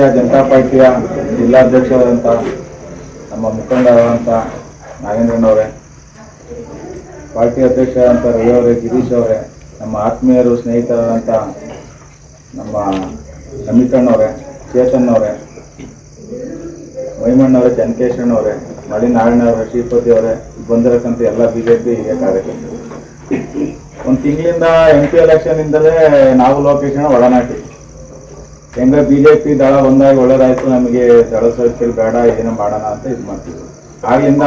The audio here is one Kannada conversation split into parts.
ಭಾರತೀಯ ಜನತಾ ಪಾರ್ಟಿಯ ಜಿಲ್ಲಾಧ್ಯಕ್ಷರಾದಂಥ ನಮ್ಮ ಮುಖಂಡರಾದಂಥ ನಾಗೇಂದ್ರನವರೇ, ಪಾರ್ಟಿ ಅಧ್ಯಕ್ಷರಾದಂಥ ರವಿ ಅವರೇ ಗಿರೀಶ್ ಅವರೇ, ನಮ್ಮ ಆತ್ಮೀಯರು, ಸ್ನೇಹಿತರಾದಂಥ ನಮ್ಮ ನಮಿಕಣ್ಣವರೇ ಚೇತನ್ ಅವರೇ ಮೈಮಣ್ಣವರೇ, ಚನ್ಕೇಶಣ್ಣವರೇ ಮಳಿ ನಾರಾಯಣವರೇ ಶ್ರೀಪತಿ ಅವರೇ ಬಂದಿರಕ್ಕಂಥ ಎಲ್ಲ ಬಿ ಜೆ ಪಿ ಹಿರಿಯ ಕಾರ್ಯಕರ್ತರು. ಒಂದು ತಿಂಗಳಿಂದ ಎಂ ಪಿ ಎಲೆಕ್ಷನ್ ಇಂದಲೇ ನಾವು ಲೋಕೇಶನ ಒಳನಾಟಿ ಹೆಂಗ ಬಿಜೆಪಿ ದಳ ಒಂದಾಗಿ ಒಳ್ಳೇದಾಯ್ತು, ನಮಗೆ ದಳ ಸರ್ಕಲ್ ಬೇಡ, ಏನೋ ಮಾಡೋಣ ಅಂತ ಇದು ಮಾಡ್ತಿದ್ರು. ಆಗಿಂದ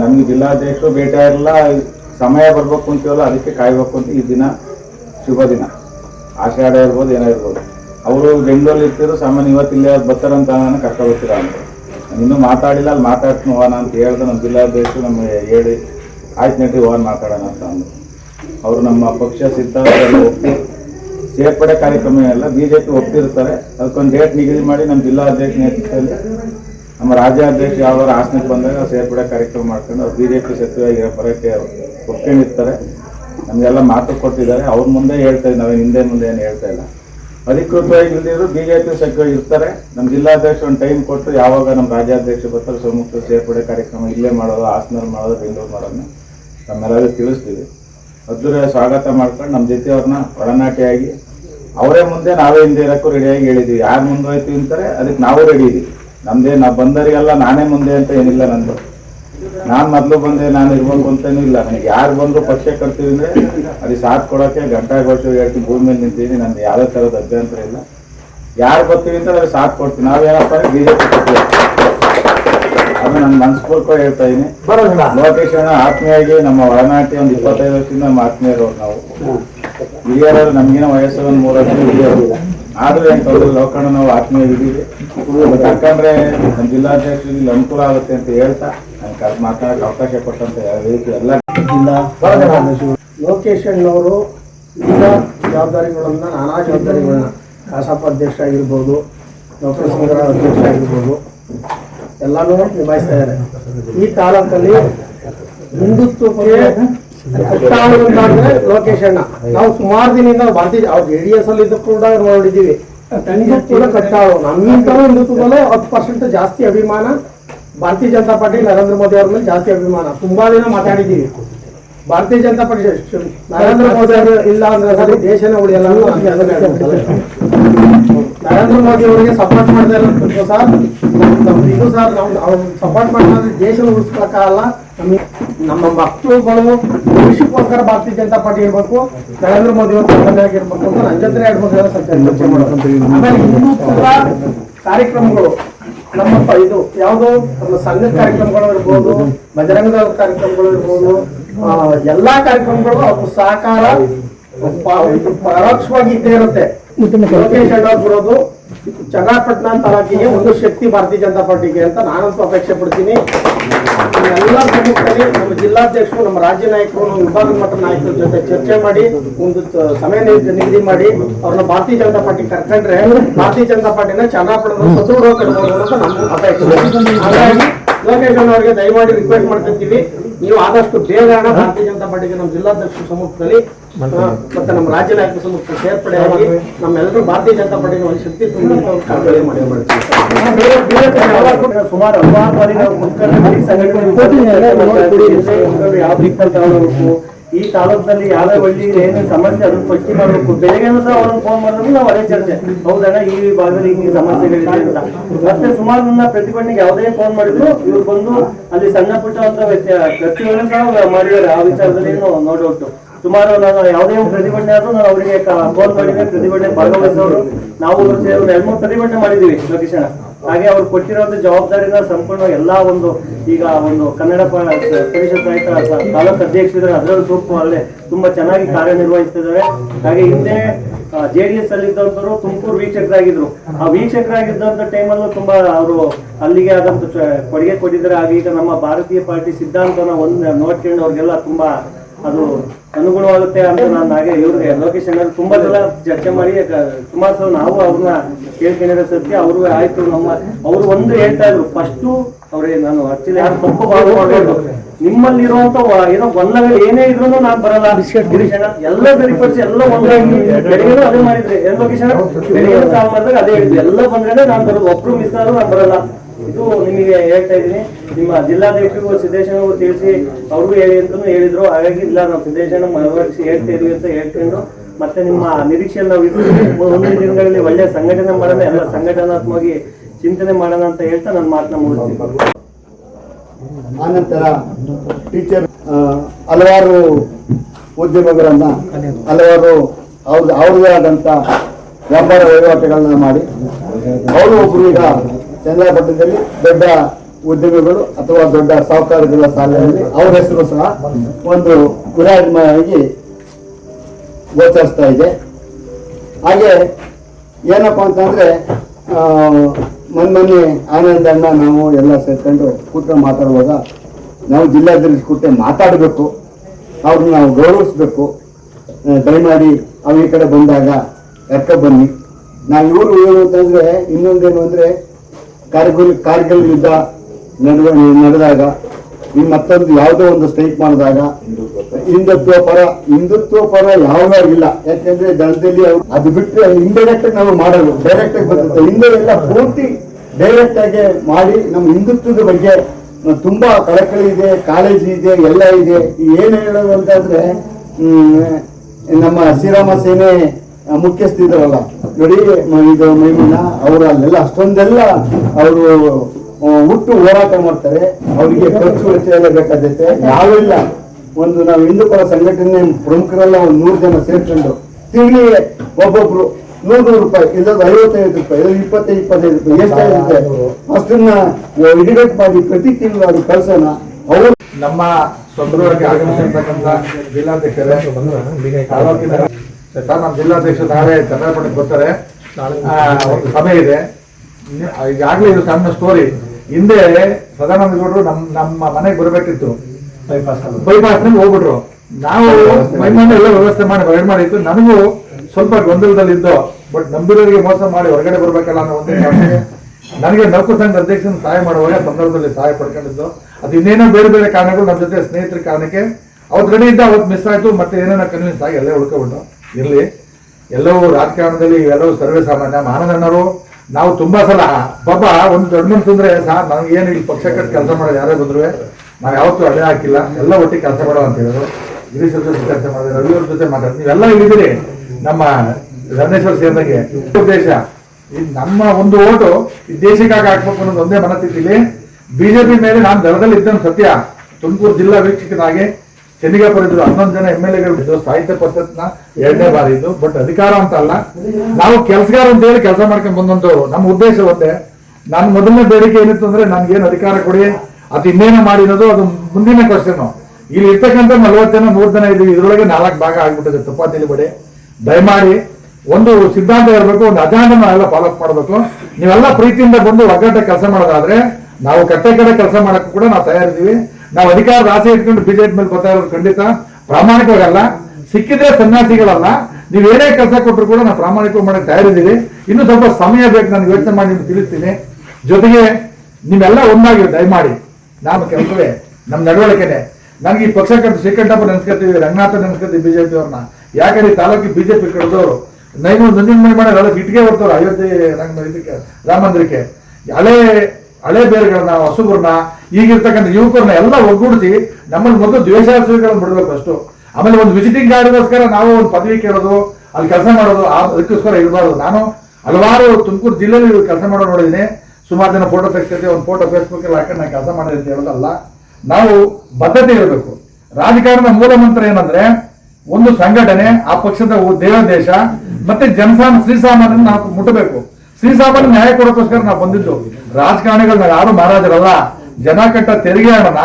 ನಮ್ಗೆ ಜಿಲ್ಲಾಧ್ಯಕ್ಷರು ಭೇಟಿ ಆಗಿರಲ್ಲ ಸಮಯ ಬರ್ಬೇಕು ಅಂತೀವಲ್ಲ, ಅದಕ್ಕೆ ಕಾಯ್ಬೇಕು ಅಂತ ಈ ದಿನ, ಶುಭ ದಿನ. ಆಷಾಢ ಇರ್ಬೋದು, ಏನೋ ಇರ್ಬೋದು. ಅವರು ಬೆಂಗಳೂರಲ್ಲಿ ಇರ್ತಿದ್ರು, ಸಾಮಾನ್ಯ ಇವತ್ತು ಇಲ್ಲೇ ಬರ್ತಾರಂತ ನಾನು ಕರ್ಕೊಬರ್ತೀರ ಅಂತ. ನಾನು ಇನ್ನೂ ಮಾತಾಡಿಲ್ಲ, ಅಲ್ಲಿ ಮಾತಾಡ್ತೀನಿ ಹೋಗೋಣ ಅಂತ ಹೇಳ್ದೆ, ನಮ್ಮ ಜಿಲ್ಲಾಧ್ಯಕ್ಷರು ನಮಗೆ ಹೇಳಿ, ಆಯ್ತು ನೆಟ್ಟಿಗೆ ಹೋಗೋಣ, ಮಾತಾಡೋಣ ಅಂತ ಅಂದರು. ಅವರು ನಮ್ಮ ಪಕ್ಷ ಸಿದ್ಧಾಂತ ಒಪ್ಪಿ ಸೇರ್ಪಡೆ ಕಾರ್ಯಕ್ರಮ ಎಲ್ಲ ಬಿಜೆಪಿ ಒಪ್ಪಿರ್ತಾರೆ ಅದಕ್ಕೊಂದು ಡೇಟ್ ನಿಗದಿ ಮಾಡಿ ನಮ್ಮ ಜಿಲ್ಲಾ ಅಧ್ಯಕ್ಷ ನೇತೃತ್ವದಲ್ಲಿ ನಮ್ಮ ರಾಜ್ಯಾಧ್ಯಕ್ಷ ಯಾವ ಆಸನಕ್ಕೆ ಬಂದಾಗ ಸೇರ್ಪಡೆ ಕಾರ್ಯಕ್ರಮ ಮಾಡ್ಕೊಂಡು ಅವ್ರು ಬಿಜೆಪಿ ಜೆ ಪಿ ಸಚಿವರಾಗಿ ಬರೋಕ್ಕೆ ಒಪ್ಕೊಂಡಿರ್ತಾರೆ. ನಮಗೆಲ್ಲ ಮಾತು ಕೊಟ್ಟಿದ್ದಾರೆ. ಅವ್ರ ಮುಂದೆ ಹೇಳ್ತಾ ಇದ್ದೀವಿ ನಾವೇನು ಹಿಂದೆ ಮುಂದೆ ಏನು ಹೇಳ್ತಾ ಇಲ್ಲ. ಅಧಿಕೃತವಾಗಿ ಇಲ್ದಿದ್ರು ಬಿ ಜೆ ಪಿ ಸಚಿವ ಇರ್ತಾರೆ. ನಮ್ಮ ಜಿಲ್ಲಾಧ್ಯಕ್ಷ ಒಂದು ಟೈಮ್ ಕೊಟ್ಟು ಯಾವಾಗ ನಮ್ಮ ರಾಜ್ಯಾಧ್ಯಕ್ಷ ಬರ್ತಾರೆ, ಸಂಯುಕ್ತ ಸೇರ್ಪಡೆ ಕಾರ್ಯಕ್ರಮ ಇಲ್ಲೇ ಮಾಡೋದು ಹಾಸನಲ್ಲಿ ಮಾಡೋದು, ಬೆಂಗಳೂರು ಮಾಡೋದನ್ನ ನಮ್ಮೆಲ್ಲರಿಗೂ ತಿಳಿಸ್ತೀವಿ. ಅದ್ದೂರಿಯ ಸ್ವಾಗತ ಮಾಡ್ಕೊಂಡು ನಮ್ಮ ಜೊತೆ ಅವ್ರನ್ನ ಒಡನಾಟಿಯಾಗಿ. ಅವರೇ ಮುಂದೆ ನಾವೇ ಹಿಂದೆ ಇರೋಕ್ಕೂ ರೆಡಿಯಾಗಿ ಹೇಳಿದ್ದೀವಿ ಯಾರು ಮುಂದೆ ಹೋಯ್ತೀವಿ ಅಂತಾರೆ, ಅದಕ್ಕೆ ನಾವು ರೆಡಿ ಇದ್ದೀವಿ ನಮ್ದೇ, ನಾವು ಬಂದವರಿಗೆಲ್ಲ ನಾನೇ ಮುಂದೆ ಅಂತ ಏನಿಲ್ಲ ನಂದು. ನಾನು ಮೊದಲು ಬಂದೆ, ನಾನು ಇರ್ಬೇಕು ಅಂತನೂ ಇಲ್ಲ. ನನಗೆ ಯಾರು ಬಂದರೂ ಪಕ್ಷ ಕಟ್ತೀವಿ ಅಂದರೆ, ಅದು ಸಾಥ್ ಕೊಡೋಕ್ಕೆ ಗಂಟಾ ಕೊಡ್ತೀವಿ ಹೇಳ್ತೀನಿ. ಭೂಮಿ ಮೇಲೆ ನಿಂತೀನಿ ನಂದು ಯಾವುದೇ ಥರದ ಅಭ್ಯಂತರ ಇಲ್ಲ. ಯಾರು ಬರ್ತೀವಿ ಅಂತ ಅದಕ್ಕೆ ಸಾಥ್ ಕೊಡ್ತೀವಿ. ನಾವೇನಪ್ಪ ಅಂದರೆ ಬಿ ಜೆ ಪಿ ಅದು ನನ್ನ ಮನಸ್ಪೂರ್ವಕ ಹೇಳ್ತಾ ಇದ್ದೀನಿ. ಲೋಕೇಶ್ ಅಣ್ಣ ಆತ್ಮೀಯಾಗಿ ನಮ್ಮ ಒಳನಾಟಿ ಒಂದು ಇಪ್ಪತ್ತೈದು ವರ್ಷದಿಂದ ನಮ್ಮ ಆತ್ಮೀಯರು ನಾವು. ಹಿರಿಯರು ನಮಗಿನ ವಯಸ್ಸು ಒಂದು ಮೂರು ವರ್ಷ ಹಿರಿಯರು. ಆದ್ರೂ ಏನ್ ತೊಂದರೆ ಲೋಕಣ್ಣ ನಾವು ಆತ್ಮೀಯರಿದ್ದೀವಿ ಯಾಕಂದ್ರೆ ನಮ್ಮ ಜಿಲ್ಲಾಧ್ಯಕ್ಷರಿಗೆ ಇಲ್ಲಿ ಅನುಕೂಲ ಆಗುತ್ತೆ ಅಂತ ಹೇಳ್ತಾ ನನಗೆ ಮಾತಾಡಕ್ಕೆ ಅವಕಾಶ ಕೊಟ್ಟಂತ ರೀತಿ ಎಲ್ಲ. ಜಿಲ್ಲಾ ಲೋಕೇಶ್ ಅಣ್ಣವರು ಜವಾಬ್ದಾರಿಗಳನ್ನ ನಾನಾ ಜವಾಬ್ದಾರಿಗಳನ್ನ ಕಸಾಪ ಅಧ್ಯಕ್ಷ ಆಗಿರ್ಬೋದು ಡಾಕ್ಟರ್ ಅಧ್ಯಕ್ಷ ಆಗಿರ್ಬೋದು ಎಲ್ಲಾನು ನಿಭಾಯಿಸ್ತಾ ಇದ್ದಾರೆ. ಈ ತಾಲೂಕಲ್ಲಿ ಹಿಂದುತ್ವಕ್ಕೆ ಲೋಕೇಶ್ ಅಣ್ಣ. ನಾವು ಸುಮಾರು ದಿನದಿಂದ ಭಾರತೀಯ ಅವ್ರು ಜೆ ಡಿ ಎಸ್ ಅಲ್ಲಿ ಕೂಡ ನೋಡಿದ್ದೀವಿ. ಹಿಂದುತ್ವದ ಕಟ್ಟಾಳು. ನಮ್ಮಿಂದ ಹಿಂದುತ್ವದಲ್ಲೇ ಹತ್ತು ಪರ್ಸೆಂಟ್ ಜಾಸ್ತಿ ಅಭಿಮಾನ ಭಾರತೀಯ ಜನತಾ ಪಾರ್ಟಿ ನರೇಂದ್ರ ಮೋದಿ ಅವ್ರ ಮೇಲೆ ಜಾಸ್ತಿ ಅಭಿಮಾನ. ತುಂಬಾ ದಿನ ಮಾತಾಡಿದ್ದೀವಿ. ಭಾರತೀಯ ಜನತಾ ಪಾರ್ಟಿ ನರೇಂದ್ರ ಮೋದಿ ಅವರು ಇಲ್ಲ ಅಂದ್ರೆ ದೇಶನೇ ಉಳಿಯಲ್ಲ ನರೇಂದ್ರ ಮೋದಿ ಅವರಿಗೆ ಸಪೋರ್ಟ್ ಮಾಡ್ತಾ ಇಲ್ಲ ಸರ್ ಇದು ಸರ್ ನಾವು ಅವ್ರು ಸಪೋರ್ಟ್ ಮಾಡಿದ್ರೆ ದೇಶ ಉಳಿಸ್ಬೇಕಲ್ಲ ನಮಗೆ ನಮ್ಮ ಮಕ್ಕಳುಗಳು ಭವಿಷ್ಯಕ್ಕೋಸ್ಕರ ಭಾರತೀಯ ಜನತಾ ಪಾರ್ಟಿ ಇರಬೇಕು. ನರೇಂದ್ರ ಮೋದಿ ಅವರು ಪ್ರಧಾನಿ ಆಗಿರ್ಬೇಕು ಅಂತ ನನ್ನ ಜೊತೆ ಎರಡು ಸತ್ಯ ಚರ್ಚೆ ಮಾಡೋದು ಆಮೇಲೆ ಹಿಂದುತ್ವದ ಕಾರ್ಯಕ್ರಮಗಳು. ನಮ್ಮ ಇದು ಯಾವುದು? ನಮ್ಮ ಸಂಘ ಕಾರ್ಯಕ್ರಮಗಳು ಇರ್ಬೋದು ಬಜರಂಗದ ಕಾರ್ಯಕ್ರಮಗಳು ಇರ್ಬೋದು. ಎಲ್ಲಾ ಕಾರ್ಯಕ್ರಮಗಳು ಅವು ಸಹಕಾರ ಪರೋಕ್ಷವಾಗಿ ಇದ್ದೇ ಇರುತ್ತೆ. ಬರೋದು ಚನ್ನಪಟ್ಟಣ ತಾಲೂಕಿಗೆ ಒಂದು ಶಕ್ತಿ ಭಾರತೀಯ ಜನತಾ ಪಾರ್ಟಿಗೆ ಅಂತ ನಾನಂತೂ ಅಪೇಕ್ಷೆ ಪಡ್ತೀನಿ. ಎಲ್ಲ ಸಮ್ಮುಖದಲ್ಲಿ ನಮ್ಮ ಜಿಲ್ಲಾಧ್ಯಕ್ಷರು, ನಮ್ಮ ರಾಜ್ಯ ನಾಯಕರು, ನಮ್ಮ ವಿಭಾಗದ ಮಟ್ಟದ ನಾಯಕರ ಜೊತೆ ಚರ್ಚೆ ಮಾಡಿ, ಒಂದು ಸಮಯ ನಿಗದಿ- ಮಾಡಿ ಅವ್ರನ್ನ ಭಾರತೀಯ ಜನತಾ ಪಾರ್ಟಿ ಕರ್ಕೊಂಡ್ರೆ ಭಾರತೀಯ ಜನತಾ ಪಾರ್ಟಿನ ಚನ್ನಪಟ್ಟಣದ ಸದೃಢ ಕಟ್ಬೋದು ಅಂತ ನಮ್ಮ ಅಪೇಕ್ಷೆ. ಹಾಗಾಗಿ ಲೋಕೇಶ್ ಅವರಿಗೆ ದಯಮಾಡಿ ರಿಕ್ವೆಸ್ಟ್ ಮಾಡ್ತಿರ್ತೀವಿ. ನೀವು ಆದಷ್ಟು ಬೇಗ ಭಾರತೀಯ ಜನತಾ ಪಾರ್ಟಿಗೆ ನಮ್ಮ ಜಿಲ್ಲಾಧ್ಯಕ್ಷರ ಸಮ್ಮುಖದಲ್ಲಿ ಮತ್ತೆ ನಮ್ಮ ರಾಜ್ಯ ನಾಯಕರ ಸಮ್ಮುಖ ಸೇರ್ಪಡೆ ಆಗಿ ನಮ್ಮೆಲ್ಲರೂ ಭಾರತೀಯ ಜನತಾ ಪಾರ್ಟಿಗೆ ಒಂದು ಶಕ್ತಿ ತುಂಬ ಅಂತ ಒಂದು ಕಾಳಜಿ ಮಾಡಿ ಮಾಡ್ತೀವಿ ಸುಮಾರು ಹಲವಾರು ಬಾರಿ ನಾವು ಯಾವ ತಗೊಳ್ಬೇಕು ಈ ತಾಲೂಕಿನಲ್ಲಿ ಯಾವ್ದೇ ಹಳ್ಳಿ ಏನೇ ಸಮಸ್ಯೆ ಅದನ್ನ ಪಟ್ಟಿ ಮಾಡಬೇಕು. ಬೇರೆ ಸಹ ಅವ್ರನ್ನ ಫೋನ್ ಮಾಡಿದ್ರು ನಾವು ಅದೇ ಚರ್ಚೆ. ಹೌದಣ್ಣ ಈ ಭಾಗದಲ್ಲಿ ಹಿಂಗೆ ಸಮಸ್ಯೆಗಳಿದೆ ಅಂತ. ಮತ್ತೆ ಸುಮಾರು ನನ್ನ ಪ್ರತಿಭಟನೆಗೆ ಯಾವ್ದೇ ಫೋನ್ ಮಾಡಿದ್ರು ಇವ್ರು ಬಂದು ಅಲ್ಲಿ ಸಣ್ಣ ಪುಟ್ಟ ಅಂತ ವ್ಯಕ್ತಿ ಸಹ ಮಾಡಿದ್ದಾರೆ. ಆ ವಿಚಾರದಲ್ಲಿ ನೋ ಡೌಟ್ ಸುಮಾರು ನಾನು ಯಾವುದೇ ಪ್ರತಿಭಟನೆ ಆದ್ರೂ ನಾನು ಅವರಿಗೆ ಫೋನ್ ಮಾಡಿದ್ರೆ ಪ್ರತಿಭಟನೆ ಭಾಗವಹಿಸೋರು ನಾವು ಎರಡು ಮೂರು ಪ್ರತಿಭಟನೆ ಮಾಡಿದ್ದೀವಿ ಲೋಕೇಶ್ ಅಣ್ಣ ಹಾಗೆ ಅವ್ರು ಕೊಟ್ಟಿರೋದು ಜವಾಬ್ದಾರಿನ ಸಂಪೂರ್ಣ ಎಲ್ಲಾ ಒಂದು ಈಗ ಒಂದು ಕನ್ನಡ ಪರಿಷತ್ ಸ- ತಾಲೂಕು ಅಧ್ಯಕ್ಷರಿದ್ದಾರೆ ಅದರಲ್ಲೂ ಸೂಕ್ತ ಅಲ್ಲೇ ತುಂಬಾ ಚೆನ್ನಾಗಿ ಕಾರ್ಯನಿರ್ವಹಿಸ್ತಿದ್ದಾರೆ. ಹಾಗೆ ಹಿಂದೆ ಜೆ ಡಿ ಎಸ್ ಅಲ್ಲಿ ತುಮಕೂರು ವೀಕ್ಷಕರಾಗಿದ್ರು. ಆ ವೀಕ್ಷಕರಾಗಿದ್ದಂತ ಟೈಮಲ್ಲೂ ತುಂಬಾ ಅವರು ಅಲ್ಲಿಗೆ ಆದಂತ ಕೊಡುಗೆ ಕೊಟ್ಟಿದ್ದಾರೆ. ಹಾಗೆ ಈಗ ನಮ್ಮ ಭಾರತೀಯ ಪಾರ್ಟಿ ಸಿದ್ಧಾಂತನ ಒಂದು ನೋಡ್ಕೊಂಡು ಅವ್ರಿಗೆಲ್ಲ ತುಂಬಾ ಅದು ಅನುಗುಣವಾಗುತ್ತೆ ಅಂತ ನಾನು ಹಾಗೆ ಇವ್ರಿಗೆ ಲೋಕೇಶ್ ಅಣ್ಣ ತುಂಬಾ ಸಲ ಚರ್ಚೆ ಮಾಡಿ ಸುಮಾರು ಸಲ ನಾವು ಅವ್ರನ್ನ ಕೇಳ್ಕೊಂಡಿರೋ ಸತ್ಯ ಅವರು ಆಯ್ತು ನಮ್ಮ ಅವರು ಒಂದು ಹೇಳ್ತಾ ಇದ್ರು ಫಸ್ಟ್ ಅವ್ರಿಗೆ ನಾನು ಆಕ್ಚುಲಿ ಯಾರು ತಪ್ಪು ಮಾಡಬೇಕು ನಿಮ್ಮಲ್ಲಿ ಇರುವಂತ ಏನೋ ಗೊಂದಲಗಳು ಏನೇ ಇದ್ರು ನಾನ್ ಬರಲ್ಲ. ಗಿರೀಶ್ ಅಣ್ಣ, ಎಲ್ಲ ಸರಿಪಡಿಸಿ ಎಲ್ಲ ಒಂದಾಗಿ ಬೆಳಿಗ್ಗೆ ಅದೇ ಮಾಡಿದ್ರೆ. ಏನ್ ಲೋಕೇಶ್? ಬೆಳಿಗ್ಗೆ ಕಾಲ್ ಮಾಡಿದಾಗ ಅದೇ ಹೇಳಿದ್ರು. ಎಲ್ಲ ಬಂದ್ರೆ ನಾನ್ ಬರೋದು. ಒಬ್ರು ಮಿಸ್ ಆದ್ರೂ ನಾನ್ ಬರಲ್ಲ. ಇದು ನಿಮಗೆ ಹೇಳ್ತಾ ಇದ್ದೀನಿ. ನಿಮ್ಮ ಜಿಲ್ಲಾಧ್ಯಕ್ಷರಿಗೂ ಸಿದ್ದೇಶನಿಗೂ ತಿಳಿಸಿ ಅವ್ರಿಗೂ ಹೇಳಿ ಅಂತಲೂ ಹೇಳಿದ್ರು. ಹಾಗಾಗಿ ಇಲ್ಲ, ನಾವು ಸಿದ್ದೇಶನ ಮನವರಿಸಿ ಹೇಳ್ತಾ ಇದ್ವಿ ಅಂತ ಹೇಳ್ಕೊಂಡು ಮತ್ತೆ ನಿಮ್ಮ ನಿರೀಕ್ಷೆಯಲ್ಲಿ ನಾವು ಇದ್ದೀವಿ ಮುಂದಿನ ದಿನಗಳಲ್ಲಿ ಒಳ್ಳೆ ಸಂಘಟನೆ ಮಾಡೋಣ, ಎಲ್ಲ ಸಂಘಟನಾತ್ಮಕವಾಗಿ ಚಿಂತನೆ ಮಾಡೋಣ ಅಂತ ಹೇಳ್ತಾ ನನ್ನ ಮಾತನ್ನ ಮುಗಿಸ್ತೀನಿ. ಆನಂತರ ಟೀಚರ್ ಹಲವಾರು ಉದ್ಯಮಗಳನ್ನ, ಹಲವಾರು ಅವ್ರದ್ದು ಅವ್ರದೇ ಆದಂತ ವ್ಯಾಪಾರ ವಹಿವಾಟುಗಳನ್ನ ಮಾಡಿ. ಅವರು ಒಬ್ರು ಈಗ ಚಂದ್ರಪಟ್ಟಣದಲ್ಲಿ ದೊಡ್ಡ ಉದ್ಯಮಿಗಳು ಅಥವಾ ದೊಡ್ಡ ಸಾಹುಕಾರಗಳ ಸಾಲಿನಲ್ಲಿ ಅವರ ಹೆಸರು ಸಹ ಒಂದು ವಿರಾಜಮಾನವಾಗಿ ಗೋಚರಿಸ್ತಾ ಇದೆ. ಹಾಗೆ ಏನಪ್ಪ ಅಂತಂದ್ರೆ ಮೊನ್ನೆ ಮೊನ್ನೆ ಆನಂದ ಅಣ್ಣ, ನಾವು ಎಲ್ಲ ಸೇರ್ಕೊಂಡು ಕೂತ್ಕೊಂಡು ಮಾತಾಡುವಾಗ ನಾವು ಜಿಲ್ಲಾಧ್ಯಕ್ಷ ಕೂತೆ ಮಾತಾಡಬೇಕು. ಅವ್ರನ್ನ ನಾವು ಗೌರವಿಸ್ಬೇಕು. ದಯಮಾಡಿ ಅವ್ರ ಈ ಕಡೆ ಬಂದಾಗ ಎರ್ಕ ಬನ್ನಿ. ನಾವು ಇವರು ಏನು ಅಂತಂದರೆ, ಇನ್ನೊಂದೇನು ಅಂದ್ರೆ ಕಾರ್ಗಿಲ್ ಕಾರ್ಗಿಲ್ ಯುದ್ಧ ನಡೆದ ನಡೆದಾಗ ಇನ್ನು ಮತ್ತೊಂದು ಯಾವುದೋ ಒಂದು ಸ್ಟ್ರೈಕ್ ಮಾಡಿದಾಗ, ಹಿಂದುತ್ವ ಪರ ಹಿಂದುತ್ವ ಪರ ಯಾವಾಗ ಇಲ್ಲ ಯಾಕೆಂದ್ರೆ ದಳದಲ್ಲಿ ಅವರು, ಅದು ಬಿಟ್ಟರೆ ಇಂಡೈರೆಕ್ಟ್ ಆಗಿ ನಾವು ಮಾಡೋದು ಡೈರೆಕ್ಟ್ ಆಗಿ ಬರ್ತದೆ ಹಿಂದೆ ಎಲ್ಲ ಪೂರ್ತಿ ಡೈರೆಕ್ಟ್ ಆಗಿ ಮಾಡಿ ನಮ್ಮ ಹಿಂದುತ್ವದ ಬಗ್ಗೆ ತುಂಬಾ ಕಳಕಳಿ ಇದೆ, ಕಾಳಜಿ ಇದೆ, ಎಲ್ಲ ಇದೆ. ಏನು ಹೇಳೋದು ಅಂತಂದ್ರೆ ನಮ್ಮ ಶ್ರೀರಾಮ ಸೇನೆ ಮುಖ್ಯಸ್ಥರಿದ್ದಾರಲ್ಲ ನೋಡಿ ಇದು ಮೈಮುನ ಅವರು ಅಲ್ಲೆಲ್ಲ ಅಷ್ಟೊಂದೆಲ್ಲ ಅವರು ಹುಟ್ಟು ಹೋರಾಟ ಮಾಡ್ತಾರೆ. ಅವರಿಗೆ ಖರ್ಚು ವೆಚ್ಚ ಎಲ್ಲ ಬೇಕಾದೈತೆ. ಯಾವೆಲ್ಲ ಒಂದು ನಾವು ಹಿಂದೂ ಪರ ಸಂಘಟನೆ ಪ್ರಮುಖರೆಲ್ಲ ಒಂದು ನೂರು ಜನ ಸೇರ್ಕೊಂಡು ತಿಂಗಳಿಗೆ ಒಬ್ಬೊಬ್ರು ನೂರು ನೂರು ರೂಪಾಯಿ ಇಲ್ಲದ ಐವತ್ತೈದು ರೂಪಾಯಿ ಇಲ್ಲ ಇಪ್ಪತ್ತೈದು ಇಪ್ಪತ್ತೈದು ರೂಪಾಯಿ ಎಷ್ಟಾಗುತ್ತೆ ಅಷ್ಟನ್ನ ಇಡಿಗೇಟ್ ಮಾಡಿ ಪ್ರತಿ ತಿಂಗಳು ಅದು ಕಳ್ಸೋಣ. ಅವರು ನಮ್ಮ ಸ್ವಂತ ಆಗಮಿಸಿರ್ತಕ್ಕಂಥ ಜಿಲ್ಲಾಧ್ಯಕ್ಷರೇ ತಾಲೂಕಿನ ಸರ್ ನಮ್ಮ ಜಿಲ್ಲಾಧ್ಯಕ್ಷರು ನಾಳೆ ಚಂದ್ರಪಟ್ಟಣಕ್ಕೆ ಬರ್ತಾರೆ. ಒಂದು ಸಭೆ ಇದೆ. ಈಗಾಗಲೇ ಇದು ಸಣ್ಣ ಸ್ಟೋರಿ ಹಿಂದೆ ಸದಾನಂದ ಗೌಡರು ನಮ್ ನಮ್ಮ ಮನೆಗೆ ಬರಬೇಕಿತ್ತು. ಬೈಪಾಸ್ನಲ್ಲಿ ಹೋಗ್ಬಿಟ್ರು. ನಾವು ಮೈಮಣ್ಣು ಎಲ್ಲ ವ್ಯವಸ್ಥೆ ಮಾಡಿ ಹೊರಗಡೆ ಮಾಡಿತ್ತು. ನನಗೂ ಸ್ವಲ್ಪ ಗೊಂದಲದಲ್ಲಿದ್ದು ಬಟ್ ನಂಬಿರೋರಿಗೆ ಮೋಸ ಮಾಡಿ ಹೊರಗಡೆ ಬರಬೇಕಲ್ಲ ಅನ್ನೋ ಒಂದೇ ನನಗೆ ನೌಕರ ಸಂಘ ಅಧ್ಯಕ್ಷನ ಸಹಾಯ ಮಾಡುವಾಗ ಸಂದರ್ಭದಲ್ಲಿ ಸಹಾಯ ಪಡ್ಕೊಂಡಿದ್ದು. ಅದು ಇನ್ನೇನೋ ಬೇರೆ ಬೇರೆ ಕಾರಣಗಳು ನಮ್ಮ ಜೊತೆ ಸ್ನೇಹಿತರ ಕಾರಣಕ್ಕೆ. ಅವ್ರ ಕಡೆ ಇದ್ದ ಅವತ್ತು ಮಿಸ್ ಆಯ್ತು. ಮತ್ತೆ ಏನೇನೋ ಕನ್ವಿನ್ಸ್ ಆಗಿ ಎಲ್ಲೇ ಉಳ್ಕೊಬಿಟ್ಟು ಇರ್ಲಿ. ಎಲ್ಲವೂ ರಾಜಕಾರಣದಲ್ಲಿ ಇವೆಲ್ಲವೂ ಸರ್ವೇ ಸಾಮಾನ್ಯ. ಮಾನದಂಡರು, ನಾವು ತುಂಬ ಸಲ, ಪಾಪ, ಒಂದು ದೊಡ್ಡ ಅಂದ್ರೆ ಸರ್ ನಮ್ಗೆ ಏನು ಇಲ್ಲಿ ಪಕ್ಷ ಕಟ್ಟಿ ಕೆಲಸ ಮಾಡೋದು ಯಾರೇ ಬಂದ್ರು ನಾವು ಯಾವತ್ತೂ ಅಡ್ಡೆ ಹಾಕಿಲ್ಲ. ಎಲ್ಲ ಒಟ್ಟಿಗೆ ಕೆಲಸ ಮಾಡೋ ಅಂತ ಹೇಳಿದ್ರು. ಗಿರೀಶ್ ಜೊತೆ ಕೆಲಸ ಮಾಡಿದ್ರೆ, ರವಿ ಅವ್ರ ಜೊತೆ ಮಾತಾಡ್ತೀವಿ ನೀವೆಲ್ಲ ಇಲ್ಲಿದ್ದೀರಿ. ನಮ್ಮ ರಮೇಶ್ವರ ಸೇರಿದಂಗೆ ಉದ್ದೇಶ ಈ ನಮ್ಮ ಒಂದು ಓಟು ಈ ದೇಶಕ್ಕಾಗಿ ಹಾಕ್ಬೇಕು ಅನ್ನೋದು ಒಂದೇ ಮನಸ್ಥಿತಿಲಿ. ಬಿಜೆಪಿ ಮೇಲೆ ನಾನು ದರದಲ್ಲಿ ಇದ್ದಂತ ಸತ್ಯ. ತುಮಕೂರು ಜಿಲ್ಲಾ ವೀಕ್ಷಕನಾಗಿ ಚೆನ್ನಿಗಾಪುರ ಇದ್ರು ಹನ್ನೊಂದು ಜನ ಎಂ ಎಲ್ ಎಗಳು ಸಾಹಿತ್ಯ ಪರಿಷತ್ನ ಎರಡನೇ ಬಾರಿ ಇದ್ದು ಬಟ್ ಅಧಿಕಾರ ಅಂತ ಅಲ್ಲ. ನಾವು ಕೆಲಸಗಾರ ಅಂತ ಹೇಳಿ ಕೆಲಸ ಮಾಡ್ಕೊಂಡು ಬಂದಂತವ್ರು ನಮ್ಮ ಉದ್ದೇಶ ಒಂದೇ. ನನ್ನ ಮೊದಲನೇ ಬೇಡಿಕೆ ಏನಿತ್ತು ಅಂದ್ರೆ ನನ್ಗೇನು ಅಧಿಕಾರ ಕೊಡಿ. ಅದು ಇನ್ನೇನು ಮಾಡಿರೋದು, ಅದು ಮುಂದಿನ ಕ್ವಶನ್ ಇಲ್ಲಿ ಇರ್ತಕ್ಕಂಥ ನಲ್ವತ್ತು ಜನ ನೂರು ಜನ ಇದೀವಿ ಇದರೊಳಗೆ ನಾಲ್ಕು ಭಾಗ ಆಗ್ಬಿಟ್ಟಿದೆ. ತಪ್ಪ ತಿಳಿಬೇಡಿ ದಯಮಾಡಿ ಒಂದು ಸಿದ್ಧಾಂತ ಇರಬೇಕು ಒಂದು ಅಜಾಂಡ ನಾವೆಲ್ಲ ಫಾಲೋ ಮಾಡಬೇಕು. ನೀವೆಲ್ಲ ಪ್ರೀತಿಯಿಂದ ಬಂದು ಒಗ್ಗಟ್ಟ ಕೆಲಸ ಮಾಡೋದಾದ್ರೆ, ನಾವು ಕಟ್ಟೆ ಕಡೆ ಕೆಲಸ ಮಾಡಕ್ಕೂ ಕೂಡ ನಾವು ತಯಾರಿದ್ದೀವಿ. ನಾವು ಅಧಿಕಾರದ ಆಸೆ ಇಟ್ಕೊಂಡು ಬಿಜೆಪಿ ಮೇಲೆ ಬರ್ತಾ ಇರೋದು ಖಂಡಿತ. ಪ್ರಾಮಾಣಿಕವಾಗಲ್ಲ ಸಿಕ್ಕಿದ್ರೆ ಸನ್ಯಾಸಿಗಳಲ್ಲ. ನೀವು ಏನೇ ಕೆಲಸ ಕೊಟ್ಟರು ಕೂಡ ನಾವು ಪ್ರಾಮಾಣಿಕವಾಗಿ ಮಾಡಕ್ಕೆ ತಯಾರಿದ್ದೀವಿ ಇನ್ನೂ ಸ್ವಲ್ಪ ಸಮಯ ಬೇಕು, ನಾನು ಯೋಚನೆ ಮಾಡಿ ನಿಮ್ಗೆ ತಿಳಿಸ್ತೀನಿ. ಜೊತೆಗೆ ನೀವೆಲ್ಲ ಒಂದಾಗಿ ದಯಮಾಡಿ. ನಾನು ಕೆಲಸವೇ, ನಮ್ಮ ನಡವಳಿಕೆನೆ. ನನಗೆ ಈ ಪಕ್ಷ ಕಟ್ಟು ಶ್ರೀಕಂಠಪ್ಪ ನೆನ್ಸ್ಕೊತೀವಿ, ರಂಗನಾಥ ನೆನೆಸ್ಕೊತೀವಿ ಬಿಜೆಪಿ ಅವ್ರನ್ನ. ಯಾಕಂದ್ರೆ ಈ ತಾಲೂಕಿಗೆ ಬಿಜೆಪಿ ಕಳೆದವರು ನೈನು ನಂದಿನ ಮಾಡಿ ಎಲ್ಲ ಇಟ್ಟಿಗೆ ಬರ್ತವ್ರು ಅಯೋಧ್ಯೆ ರಂಗ ಇದಕ್ಕೆ ರಾಮ ಮಂದಿರಕ್ಕೆ. ಹಳೆ ಹಳೆ ಬೇರುಗಳನ್ನ ಹಸುಗಳನ್ನ ಈಗಿರ್ತಕ್ಕಂಥ ಯುವಕರನ್ನ ಎಲ್ಲ ಒಗ್ಗೂಡಿಸಿ ನಮ್ಮಲ್ಲಿ ಮೊದಲು ದ್ವೇಷಾಸುಗಳನ್ನ ಬಿಡಬೇಕು ಅಷ್ಟು. ಆಮೇಲೆ ಒಂದು ವಿಸಿಟಿಂಗ್ ಕಾರ್ಡ್ಗೋಸ್ಕರ ನಾವು ಒಂದು ಪದವಿ ಕೇಳೋದು, ಅಲ್ಲಿ ಕೆಲಸ ಮಾಡೋದು ಅದಕ್ಕೋಸ್ಕರ ಇರಬಾರ್ದು. ನಾನು ಹಲವಾರು ತುಮಕೂರು ಜಿಲ್ಲೆಯಲ್ಲಿ ಕೆಲಸ ಮಾಡೋ ನೋಡಿದ್ದೀನಿ. ಸುಮಾರು ಜನ ಫೋಟೋ ತೆಗಿಸ್ತೀವಿ ಒಂದು ಫೋಟೋ ಫೇಸ್ಬುಕ್ ಅಲ್ಲಿ ಹಾಕೊಂಡು ನಾನು ಕೆಲಸ ಮಾಡಿದೆ ಅಂತ ಹೇಳೋದಲ್ಲ ನಾವು ಬದ್ಧತೆ ಇರಬೇಕು. ರಾಜಕಾರಣದ ಮೂಲ ಮಂತ್ರ ಏನಂದ್ರೆ, ಒಂದು ಸಂಘಟನೆ, ಆ ಪಕ್ಷದ ದೇವ ದೇಶ, ಮತ್ತೆ ಜನಸಾಮ ಶ್ರೀಸಾಮಾನ್ಯನ ನಾವು ಮುಟ್ಟಬೇಕು ಶ್ರೀಸಾಮಾನ್ಯ ನ್ಯಾಯ ಕೊಡೋಕ್ಕೋಸ್ಕರ ನಾವು ಬಂದಿದ್ದು. ರಾಜಕಾರಣಿಗಳು ಯಾರು ಮಹಾರಾಜರಲ್ಲ. ಜನ ಕಟ್ಟ ತೆರಿಗೆ ಹಣನ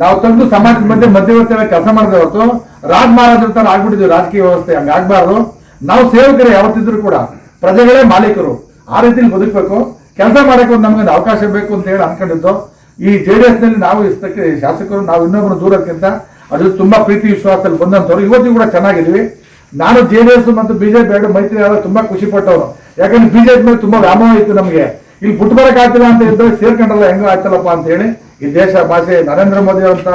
ನಾವು ತಂದು ಸಮಾಜದ ಮಧ್ಯೆ ಮಧ್ಯವರ್ತಿ ಕೆಲಸ ಮಾಡಿದ್ರೆ ಹೊರತು ರಾಜ ಮಹಾರಾಜರ ತರ ಆಗ್ಬಿಟ್ಟಿದ್ವಿ ರಾಜಕೀಯ ವ್ಯವಸ್ಥೆ ಹಂಗಾಗ್ಬಾರ್ದು ನಾವು ಸೇವಕರು ಯಾವತ್ತಿದ್ರು ಕೂಡ. ಪ್ರಜೆಗಳೇ ಮಾಲೀಕರು. ಆ ರೀತಿಲಿ ಬದುಕಬೇಕು. ಕೆಲಸ ಮಾಡಕ್ಕೆ ಒಂದು ನಮ್ಗೆ ಅವಕಾಶ ಬೇಕು ಅಂತ ಹೇಳಿ ಅನ್ಕೊಂಡಿದ್ದು. ಈ ಜೆ ಡಿ ಎಸ್ನಲ್ಲಿ ನಾವು ಇಷ್ಟಕ್ಕೆ ಶಾಸಕರು, ನಾವು ಇನ್ನೊಬ್ಬರು ದೂರಕ್ಕಿಂತ ಅದ್ರ ತುಂಬಾ ಪ್ರೀತಿ, ವಿಶ್ವಾಸದಲ್ಲಿ ಬಂದಂತವ್ರು ಇವತ್ತಿಗೂ ಕೂಡ ಚೆನ್ನಾಗಿದ್ದೀವಿ. ನಾನು ಜೆ ಡಿ ಎಸ್ ಮತ್ತು ಬಿಜೆಪಿ ಎರಡು ಮೈತ್ರಿ ಅವರು ತುಂಬಾ ಖುಷಿ ಪಟ್ಟವರು. ಯಾಕಂದ್ರೆ ಬಿಜೆಪಿ ಮೇಲೆ ತುಂಬಾ ವ್ಯಾಮೋಹ ಇತ್ತು ನಮಗೆ. ಇಲ್ಲಿ ಬಿಟ್ಟು ಬರಕ್ ಆಗ್ತಿಲ್ಲ ಅಂತ ಇದ್ದಾಗ ಸೇರ್ಕೊಂಡ್ರಲ್ಲ, ಹೆಂಗ ಆಯ್ತಲ್ಲಪ್ಪ ಅಂತ ಹೇಳಿ ಈ ದೇಶ ಭಾಷೆ ನರೇಂದ್ರ ಮೋದಿ ಅಂತ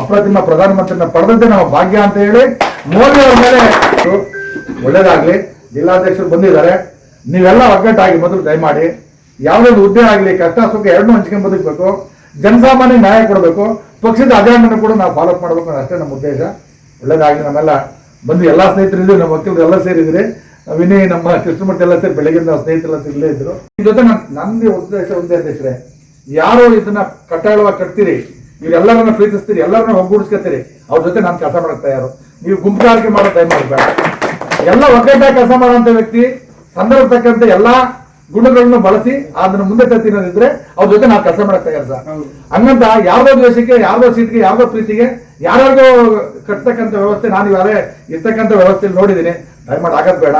ಅಪ್ರತಿಮ ಪ್ರಧಾನಮಂತ್ರಿನ ಪಡೆದದ್ದೇ ನಾವು ಭಾಗ್ಯ ಅಂತ ಹೇಳಿ ಮೋದಿ ಅವ್ರ ಮೇಲೆ ಒಳ್ಳೇದಾಗ್ಲಿ, ಜಿಲ್ಲಾಧ್ಯಕ್ಷರು ಬಂದಿದ್ದಾರೆ. ನೀವೆಲ್ಲ ಒಗ್ಗಟ್ಟಾಗಿ ಮೊದಲು ದಯಮಾಡಿ ಯಾವ್ದಾದ್ರು ಹುದ್ದೆ ಆಗಲಿ, ಕಷ್ಟ ಸುಖ ಎರಡನ್ನೂ ಹಂಚ್ಕೊಂಡು ಬದುಕಬೇಕು, ಜನಸಾಮಾನ್ಯ ನ್ಯಾಯ ಕೊಡಬೇಕು, ಪಕ್ಷದ ಅಜೆಂಡನ್ನು ಕೂಡ ನಾವು ಫಾಲೋ ಮಾಡಬೇಕು ಅಷ್ಟೇ ನಮ್ಮ ಉದ್ದೇಶ. ಒಳ್ಳೇದಾಗಲಿ ನಮ್ಮೆಲ್ಲ ಬಂದು ಎಲ್ಲ ಸ್ನೇಹಿತರು ನಮ್ಮ ವಕೀಲರು ಎಲ್ಲ ಸೇರಿದ್ರಿ ವಿನಯ್ ನಮ್ಮ ಕೃಷ್ಣಮಠ ಎಲ್ಲ ಸೇರಿ ಬೆಳಗ್ಗೆ ನಾವು ಸ್ನೇಹಿತರೆಲ್ಲ ಸಿಗಲೇ ಇದ್ರು. ಈ ಜೊತೆ ನಂದಿ ನಂದೇ ಉದ್ದೇಶ ಒಂದೇ ಅಧ್ಯಕ್ಷರೇ ಯಾರು ಇದನ್ನ ಕಟ್ಟಾಳವಾಗಿ ಕಟ್ತೀರಿ ಇವರೆಲ್ಲರನ್ನ ಪ್ರೀತಿಸ್ತೀರಿ ಎಲ್ಲರನ್ನ ಒಗ್ಗೂಡಿಸ್ಕೊತೀರಿ ಅವ್ರ ಜೊತೆ ನಾನು ಕೆಲಸ ಮಾಡಕ್ ತಯಾರು. ನೀವು ಗುಂಪುಗಾರಿಕೆ ಮಾಡೋ ಟೈಮ್ ಮಾಡಬೇಡ ಎಲ್ಲ ಒಗ್ಗಟ್ಟಾಗಿ ಕೆಲಸ ಮಾಡುವಂತ ವ್ಯಕ್ತಿ ಸಂದರ್ಭ ತಕ್ಕಂತೆ ಎಲ್ಲಾ ಗುಣಗಳನ್ನು ಬಳಸಿ ಅದನ್ನ ಮುಂದೆ ತತ್ತಿರೋದಿದ್ರೆ ಅವ್ರ ಜೊತೆ ನಾವು ಕೆಲಸ ಮಾಡಕ್ ತಯಾರು ಸರ್. ಹಂಗಂತ ಯಾವ್ದೋ ದ್ವೇಷಕ್ಕೆ ಯಾವ್ದೋ ಸೀಟ್ಗೆ ಯಾವ್ದೋ ಪ್ರೀತಿಗೆ ಯಾರ್ಯಾರಿಗೋ ಕಟ್ತಕ್ಕಂಥ ವ್ಯವಸ್ಥೆ ನಾನು ಇವಾಗಲೇ ಇರ್ತಕ್ಕಂಥ ವ್ಯವಸ್ಥೆ ನೋಡಿದ್ದೀನಿ ದಯಮಾಡಿ ಆಗೋದು ಬೇಡ.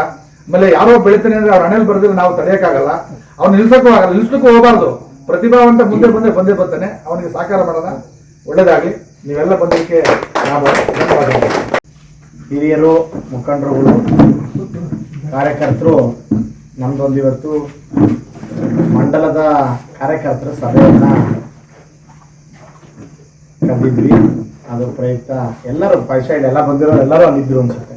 ಆಮೇಲೆ ಯಾರೋ ಬೆಳಿತಾನೆ ಅಂದ್ರೆ ಅವ್ರ ಹಣೆಯಲ್ಲಿ ಬರೆದ್ರೆ ನಾವು ತಡೆಯೋಕ್ಕಾಗಲ್ಲ. ಅವ್ನು ನಿಲ್ಸಕ್ಕೂ ಆಗಲ್ಲ, ನಿಲ್ಸಕ್ಕೂ ಹೋಗಬಾರ್ದು. ಪ್ರತಿಭಾವಂತ ಮುಂದೆ ಮುಂದೆ ಬಂದೇ ಬರ್ತಾನೆ. ಅವನಿಗೆ ಸಹಕಾರ ಮಾಡೋಣ. ಒಳ್ಳೇದಾಗಲಿ. ನೀವೆಲ್ಲ ಬಂದಕ್ಕೆ ನಾವು ಧನ್ಯವಾದಗಳು. ಹಿರಿಯರು, ಮುಖಂಡರುಗಳು, ಕಾರ್ಯಕರ್ತರು, ನಮ್ದೊಂದು ಇವತ್ತು ಮಂಡಲದ ಕಾರ್ಯಕರ್ತರ ಸಭೆಯನ್ನ ಕರೆದಿದ್ವಿ. ಅದು ಪ್ರಯುಕ್ತ ಎಲ್ಲರೂ ಪೈಸೈಡ್ ಎಲ್ಲ ಬಂದಿರೋರು ಎಲ್ಲರೂ ಅಲ್ಲಿದ್ರು ಅನ್ಸುತ್ತೆ.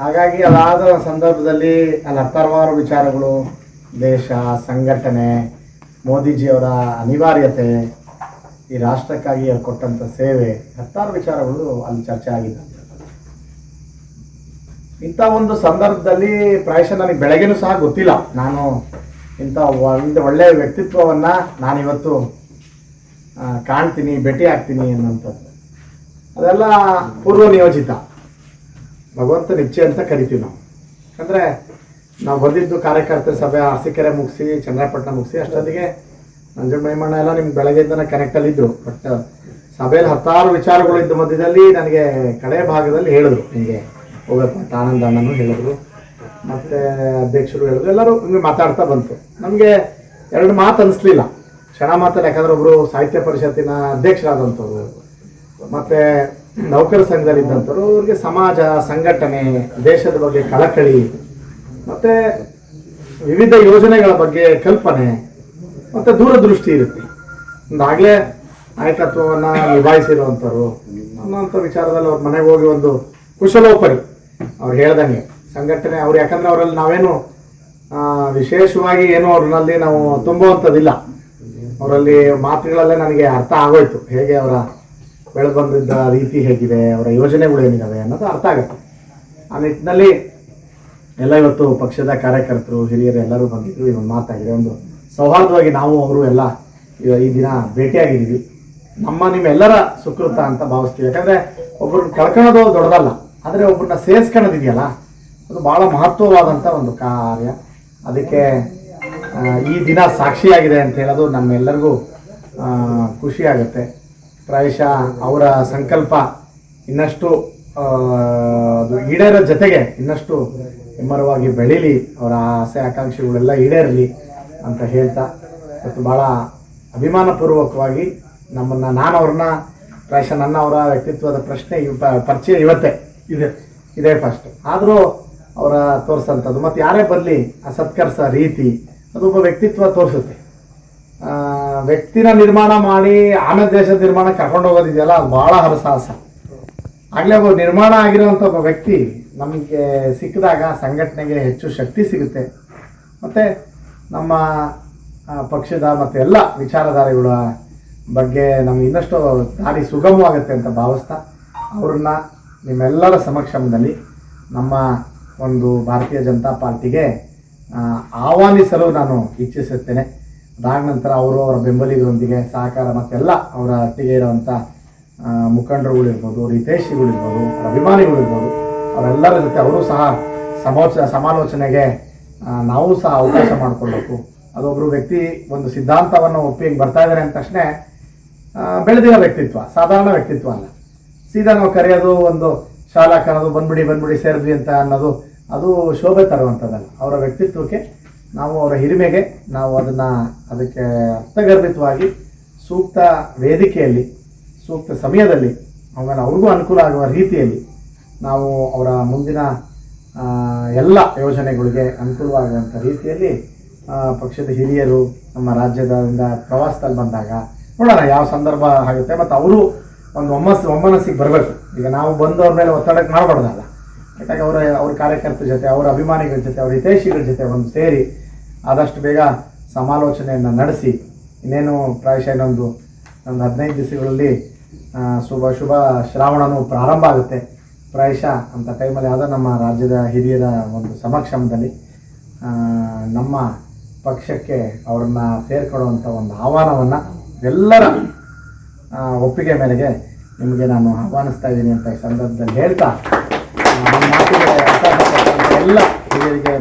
ಹಾಗಾಗಿ ಅದಾದ ಸಂದರ್ಭದಲ್ಲಿ ಅಲ್ಲಿ ಹತ್ತಾರು ವಿಚಾರಗಳು, ದೇಶ, ಸಂಘಟನೆ, ಮೋದಿಜಿಯವರ ಅನಿವಾರ್ಯತೆ, ಈ ರಾಷ್ಟ್ರಕ್ಕಾಗಿ ಅವ್ರು ಕೊಟ್ಟಂಥ ಸೇವೆ, ಹತ್ತಾರು ವಿಚಾರಗಳು ಅಲ್ಲಿ ಚರ್ಚೆ ಆಗಿದೆ ಇಂಥ ಒಂದು ಸಂದರ್ಭದಲ್ಲಿ ಪ್ರಾಯಶಃ ನನಗೆ ಬೆಳಗ್ಗೆನೂ ಸಹ ಗೊತ್ತಿಲ್ಲ. ನಾನು ಇಂಥ ಒಂದು ಒಳ್ಳೆಯ ವ್ಯಕ್ತಿತ್ವವನ್ನ ನಾನಿವತ್ತು ಕಾಣ್ತೀನಿ, ಭೇಟಿ ಆಗ್ತೀನಿ ಅನ್ನೋಂಥದ್ದು ಅದೆಲ್ಲ ಪೂರ್ವ ನಿಯೋಜಿತ ಭಗವಂತನ ಇಚ್ಛೆ ಅಂತ ಕರಿತೀವಿ ನಾವು. ಅಂದರೆ ನಾವು ಬಂದಿದ್ದು ಕಾರ್ಯಕರ್ತರ ಸಭೆ ಅರಸೀಕೆರೆ ಮುಗಿಸಿ, ಚಂದ್ರಪಟ್ಟಣ ಮುಗಿಸಿ, ಅಷ್ಟೊತ್ತಿಗೆ ನಂಜುಂಡ ಎಲ್ಲ ನಿಮ್ಗೆ ಬೆಳಗ್ಗೆಯಿಂದನೇ ಕನೆಕ್ಟಲ್ಲಿದ್ದರು ಬಟ್ ಸಭೆಯಲ್ಲಿ ಹತ್ತಾರು ವಿಚಾರಗಳು ಇದ್ದ ಮಧ್ಯದಲ್ಲಿ ನನಗೆ ಕಡೆ ಭಾಗದಲ್ಲಿ ಹೇಳಿದ್ರು. ಹಿಂಗೆ ಹೋಗಪ್ಪ ಆನಂದ ಅಣ್ಣನೂ ಹೇಳಿದ್ರು. ಮತ್ತು ಅಧ್ಯಕ್ಷರು ಹೇಳಿದ್ರು. ಎಲ್ಲರೂ ಹಿಂಗೆ ಮಾತಾಡ್ತಾ ಬಂತು. ನಮಗೆ ಎರಡು ಮಾತು ಅನಿಸ್ಲಿಲ್ಲ. ಕ್ಷಣ ಮಾತಲ್ಲಿ ಯಾಕಂದ್ರೆ ಒಬ್ಬರು ಸಾಹಿತ್ಯ ಪರಿಷತ್ತಿನ ಅಧ್ಯಕ್ಷರಾದಂಥವ್ರು. ಮತ್ತೆ ನೌಕರ ಸಂಘದಲ್ಲಿದ್ದಂಥವ್ರು ಅವ್ರಿಗೆ ಸಮಾಜ, ಸಂಘಟನೆ, ದೇಶದ ಬಗ್ಗೆ ಕಳಕಳಿ, ಮತ್ತೆ ವಿವಿಧ ಯೋಜನೆಗಳ ಬಗ್ಗೆ ಕಲ್ಪನೆ, ಮತ್ತೆ ದೂರದೃಷ್ಟಿ ಇರುತ್ತೆ. ಒಂದಾಗಲೇ ನಾಯಕತ್ವವನ್ನು ನಿಭಾಯಿಸಿರುವಂಥವ್ರು ಅನ್ನೋಂಥ ವಿಚಾರದಲ್ಲಿ ಅವ್ರ ಮನೆಗೆ ಹೋಗಿ ಒಂದು ಕುಶಲೋಪರಿ. ಅವ್ರು ಹೇಳ್ದಂಗೆ, ಸಂಘಟನೆ, ಅವ್ರು ಯಾಕಂದ್ರೆ ಅವರಲ್ಲಿ ನಾವೇನು ವಿಶೇಷವಾಗಿ ಏನು ಅವ್ರನ್ನಲ್ಲಿ ನಾವು ತುಂಬುವಂಥದ್ದಿಲ್ಲ. ಅವರಲ್ಲಿ ಮಾತುಗಳಲ್ಲೇ ನನಗೆ ಅರ್ಥ ಆಗೋಯ್ತು, ಹೇಗೆ ಅವರ ಬೆಳೆದು ರೀತಿ ಹೇಗಿದೆ, ಅವರ ಯೋಜನೆಗಳು ಏನಿದಾವೆ ಅನ್ನೋದು ಅರ್ಥ ಆಗುತ್ತೆ. ಆ ನಿಟ್ಟಿನಲ್ಲಿ ಎಲ್ಲ ಇವತ್ತು ಪಕ್ಷದ ಕಾರ್ಯಕರ್ತರು, ಹಿರಿಯರು ಎಲ್ಲರೂ ಬಂದಿದ್ರು ಇವತ್ತು ಮಾತಾಗಿದೆ ಒಂದು ಸೌಹಾರ್ದವಾಗಿ ನಾವು ಅವರು ಎಲ್ಲ ಈ ದಿನ ಭೇಟಿಯಾಗಿದ್ದೀವಿ. ನಮ್ಮ ನಿಮ್ಮೆಲ್ಲರ ಸುಕೃತ ಅಂತ ಭಾವಿಸ್ತೀವಿ. ಯಾಕಂದ್ರೆ ಒಬ್ಬರನ್ನ ಕಳ್ಕೊಳ್ಳೋದು ದೊಡ್ಡದಲ್ಲ, ಆದರೆ ಒಬ್ಬರನ್ನ ಸೇರಿಸ್ಕೊಳ್ಳೋದಿದೆಯಲ್ಲ, ಅದು ಬಹಳ ಮಹತ್ವವಾದಂಥ ಒಂದು ಕಾರ್ಯ. ಅದಕ್ಕೆ ಈ ದಿನ ಸಾಕ್ಷಿಯಾಗಿದೆ ಅಂತ ಹೇಳೋದು ನಮ್ಮೆಲ್ಲರಿಗೂ ಖುಷಿಯಾಗುತ್ತೆ ಪ್ರಾಯಶಃ ಅವರ ಸಂಕಲ್ಪ ಇನ್ನಷ್ಟು ಅದು ಈಡೇರೋ ಜೊತೆಗೆ ಇನ್ನಷ್ಟು ಹೆಮ್ಮರವಾಗಿ ಬೆಳೀಲಿ, ಅವರ ಆಸೆ ಆಕಾಂಕ್ಷೆಗಳೆಲ್ಲ ಈಡೇರಲಿ ಅಂತ ಹೇಳ್ತಾ, ಮತ್ತು ಭಾಳ ಅಭಿಮಾನಪೂರ್ವಕವಾಗಿ ನಮ್ಮನ್ನು ನಾನು ಅವ್ರನ್ನ ಪ್ರಾಯಶಃ ನನ್ನ ಅವರ ವ್ಯಕ್ತಿತ್ವದ ಪ್ರಶ್ನೆ ಪರಿಚಯ ಇವತ್ತೇ ಇದೆ, ಇದೇ ಫಸ್ಟ್ ಆದರೂ ಅವರ ತೋರಿಸಂಥದ್ದು ಮತ್ತು ಯಾರೇ ಬರಲಿ ಆ ಸತ್ಕರಿಸೋ ರೀತಿ, ಅದು ಒಬ್ಬ ವ್ಯಕ್ತಿತ್ವ ತೋರಿಸುತ್ತೆ. ವ್ಯಕ್ತಿನ ನಿರ್ಮಾಣ ಮಾಡಿ, ಆಮೇಲೆ ದೇಶದ ನಿರ್ಮಾಣ ಕರ್ಕೊಂಡು ಹೋಗೋದಿದೆಯಲ್ಲ, ಅದು ಭಾಳ ಹರಸಾಹಸ. ಆಗಲೇ ಒಬ್ಬ ನಿರ್ಮಾಣ ಆಗಿರುವಂಥ ಒಬ್ಬ ವ್ಯಕ್ತಿ ನಮಗೆ ಸಿಕ್ಕಿದಾಗ ಸಂಘಟನೆಗೆ ಹೆಚ್ಚು ಶಕ್ತಿ ಸಿಗುತ್ತೆ. ಮತ್ತು ನಮ್ಮ ಪಕ್ಷದ ಮತ್ತು ಎಲ್ಲ ವಿಚಾರಧಾರೆಗಳ ಬಗ್ಗೆ ನಮ್ಗೆ ಇನ್ನಷ್ಟು ದಾರಿ ಸುಗಮವಾಗುತ್ತೆ ಅಂತ ಭಾವಿಸ್ತಾ, ಅವ್ರನ್ನ ನಿಮ್ಮೆಲ್ಲರ ಸಮಕ್ಷಮದಲ್ಲಿ ನಮ್ಮ ಒಂದು ಭಾರತೀಯ ಜನತಾ ಪಾರ್ಟಿಗೆ ಆಹ್ವಾನಿಸಲು ನಾನು ಇಚ್ಛಿಸುತ್ತೇನೆ. ಅದಾದ ನಂತರ ಅವರು ಅವರ ಬೆಂಬಲಿಗರೊಂದಿಗೆ ಸಹಕಾರ ಮತ್ತೆಲ್ಲ ಅವರ ಒಟ್ಟಿಗೆ ಇರುವಂಥ ಮುಖಂಡರುಗಳಿರ್ಬೋದು, ಹಿತೈಷಿಗಳಿರ್ಬೋದು, ಅವರ ಅಭಿಮಾನಿಗಳಿರ್ಬೋದು, ಅವರೆಲ್ಲರ ಜೊತೆ ಅವರು ಸಹ ಸಮೋಚ, ಸಮಾಲೋಚನೆಗೆ ನಾವು ಸಹ ಅವಕಾಶ ಮಾಡಿಕೊಳ್ಬೇಕು. ಅದೊಬ್ಬರು ವ್ಯಕ್ತಿ ಒಂದು ಸಿದ್ಧಾಂತವನ್ನು ಒಪ್ಪಿ ಹಿಂಗ್ ಬರ್ತಾ ಇದ್ದಾರೆ ಅಂದ ತಕ್ಷಣ ಬೆಳೆದಿರೋ ವ್ಯಕ್ತಿತ್ವ, ಸಾಧಾರಣ ವ್ಯಕ್ತಿತ್ವ ಅಲ್ಲ. ಸೀದಾ ನಾವು ಕರೆಯೋದು ಒಂದು ಶಾಲಾ ಕರೆದು ಬಂದ್ಬಿಡಿ ಬಂದ್ಬಿಡಿ, ಸೇರಿದ್ವಿ ಅಂತ ಅನ್ನೋದು, ಅದು ಶೋಭೆ ತರುವಂಥದ್ದಲ್ಲ ಅವರ ವ್ಯಕ್ತಿತ್ವಕ್ಕೆ ನಾವು ಅವರ ಹಿರಿಮೆಗೆ ನಾವು ಅದನ್ನು ಅದಕ್ಕೆ ಅರ್ಥಗರ್ಭಿತವಾಗಿ ಸೂಕ್ತ ವೇದಿಕೆಯಲ್ಲಿ, ಸೂಕ್ತ ಸಮಯದಲ್ಲಿ, ಆಮೇಲೆ ಅವ್ರಿಗೂ ಅನುಕೂಲ ಆಗುವ ರೀತಿಯಲ್ಲಿ ನಾವು ಅವರ ಮುಂದಿನ ಎಲ್ಲ ಯೋಜನೆಗಳಿಗೆ ಅನುಕೂಲವಾಗುವಂಥ ರೀತಿಯಲ್ಲಿ ಪಕ್ಷದ ಹಿರಿಯರು ನಮ್ಮ ರಾಜ್ಯದಿಂದ ಪ್ರವಾಸದಲ್ಲಿ ಬಂದಾಗ ನೋಡೋಣ ಯಾವ ಸಂದರ್ಭ ಆಗುತ್ತೆ. ಮತ್ತು ಅವರು ಒಂದು ಒಮ್ಮಸ್, ಒಮ್ಮನಸ್ಸಿಗೆ ಬರಬೇಕು. ಈಗ ನಾವು ಬಂದವ್ರ ಮೇಲೆ ಒತ್ತಡಕ್ಕೆ ಮಾಡಬಾರ್ದಲ್ಲ ಯಾಕಂದ್ರೆ ಅವರ, ಅವ್ರ ಕಾರ್ಯಕರ್ತರ ಜೊತೆ, ಅವರ ಅಭಿಮಾನಿಗಳ ಜೊತೆ, ಅವ್ರ ಹಿತೈಷಿಗಳ ಜೊತೆ ಒಂದು ಸೇರಿ ಆದಷ್ಟು ಬೇಗ ಸಮಾಲೋಚನೆಯನ್ನು ನಡೆಸಿ. ಇನ್ನೇನು ಪ್ರಾಯಶಃ ಇನ್ನೊಂದು, ಒಂದು ಹದಿನೈದು ದಿವಸಗಳಲ್ಲಿ ಶುಭ ಶುಭ ಶ್ರಾವಣನು ಪ್ರಾರಂಭ ಆಗುತ್ತೆ. ಪ್ರಾಯಶಃ ಅಂತ ಟೈಮಲ್ಲಿ ಆದ ನಮ್ಮ ರಾಜ್ಯದ ಹಿರಿಯರ ಒಂದು ಸಮಕ್ಷಮದಲ್ಲಿ ನಮ್ಮ ಪಕ್ಷಕ್ಕೆ ಅವ್ರನ್ನ ಸೇರ್ಕೊಳ್ಳುವಂಥ ಒಂದು ಆಹ್ವಾನವನ್ನು ಎಲ್ಲರ ಒಪ್ಪಿಗೆ ಮೇರೆಗೆ ನಿಮಗೆ ನಾನು ಆಹ್ವಾನಿಸ್ತಾ ಇದ್ದೀನಿ ಅಂತ ಸಂದರ್ಭದಲ್ಲಿ ಹೇಳ್ತಾ ಮಾತಿಗೆ ಎಲ್ಲ ಹಿರಿಯರಿಗೆ